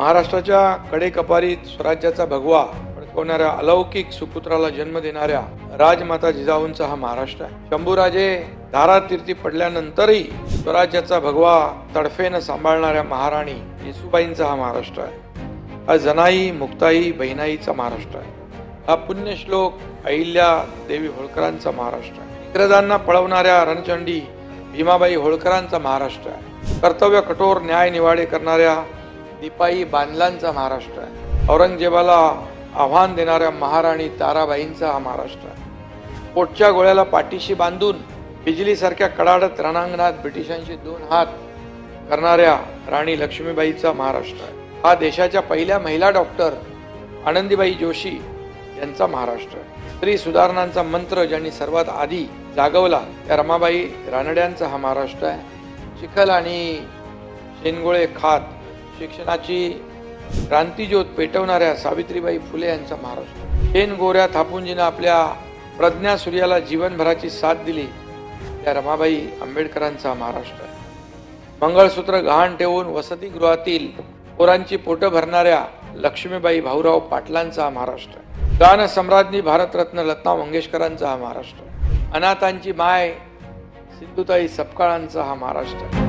महाराष्ट्राच्या कडेकपारीत स्वराज्याचा भगवा फडकवणाऱ्या अलौकिक सुपुत्राला जन्म देणाऱ्या राजमाता जिजाऊंचा हा महाराष्ट्र आहे. शंभूराजे धारातीर्थी पडल्यानंतरही स्वराज्याचा भगवा तडफेनं सांभाळणाऱ्या महाराणी येसुबाईंचा हा महाराष्ट्र आहे. हा जनाई मुक्ताई बहिणाईचा महाराष्ट्र आहे. हा पुण्यश्लोक अहिल्या देवी होळकरांचा महाराष्ट्र आहे. इंग्रजांना पळवणाऱ्या रणचंडी भीमाबाई होळकरांचा महाराष्ट्र आहे. कर्तव्य कठोर न्याय निवाडे करणाऱ्या दिपाई बांधलांचा महाराष्ट्र आहे. औरंगजेबाला आव्हान देणाऱ्या महाराणी ताराबाईंचा हा महाराष्ट्र आहे. पोटच्या गोळ्याला पाठीशी बांधून बिजलीसारख्या कडाडत रणांगणात ब्रिटिशांशी दोन हात करणाऱ्या राणी लक्ष्मीबाईचा महाराष्ट्र आहे. हा देशाच्या पहिल्या महिला डॉक्टर आनंदीबाई जोशी यांचा महाराष्ट्र आहे. स्त्री सुधारणांचा मंत्र ज्यांनी सर्वात आधी जागवला त्या रमाबाई रानड्यांचा हा महाराष्ट्र आहे. चिखल आणि शेनगोळे खात शिक्षणाची क्रांतीज्योत पेटवणाऱ्या सावित्रीबाई फुले यांचा महाराष्ट्र. शेन गोऱ्या थापूंजीनं आपल्या प्रज्ञा सूर्याला जीवनभराची साथ दिली त्या रमाबाई आंबेडकरांचा हा महाराष्ट्र. मंगळसूत्र गहाण ठेवून वसतिगृहातील पोरांची पोटं भरणाऱ्या लक्ष्मीबाई भाऊराव पाटलांचा हा महाराष्ट्र. गानसम्राज्ञी गान सम्राज्ञी भारतरत्न लता मंगेशकरांचा हा महाराष्ट्र. अनाथांची माय सिंधुताई सपकाळांचा हा महाराष्ट्र.